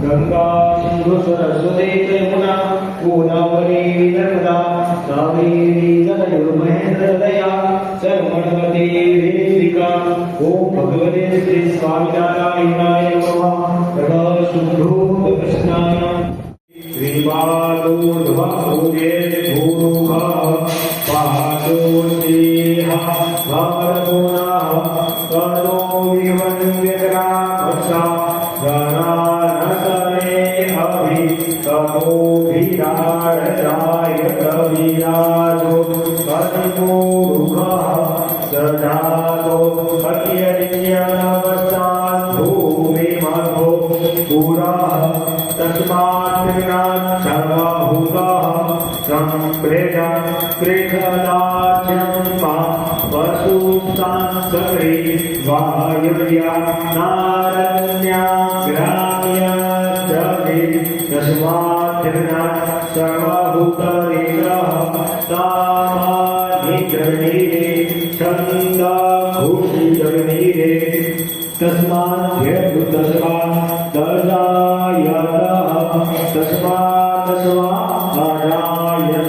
ગંગા સિંધુ સરસ્વતી યમુના ગોદાવરી નર્મદા कावेरी जलयो महेन्द्रदया शर्मणवती वेदिका ओम भगवते श्री स्वामिनारायणाय नमः। प्रकाशुभूतकृष्णाय कृपालोर्ध्वभुजे भूरुभः पादोर्तेः भारगुणाः करो विवन्यकरा पक्षा गणानसने अभि य कविराजो कथो पत्य भूमिमघो पुरा तस्मात् सर्वाभूतः संस्कृत पृथारे स्वाहयुर्या नारण्या ग्राम्या च तस्मात् माध्यमिना सर्वभूतरेणः सामाधिचरणीरे छन्दाभूषिचरणीरे तस्माद्यद्भुतस्वा दर्शायतः तस्मात् स्वा नारायण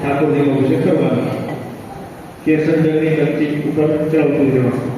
ઠાકોરજીનો અભિષેક કરવાનો. કેસર જલ્દી ચમચી ઉપર ચડતું જવાનું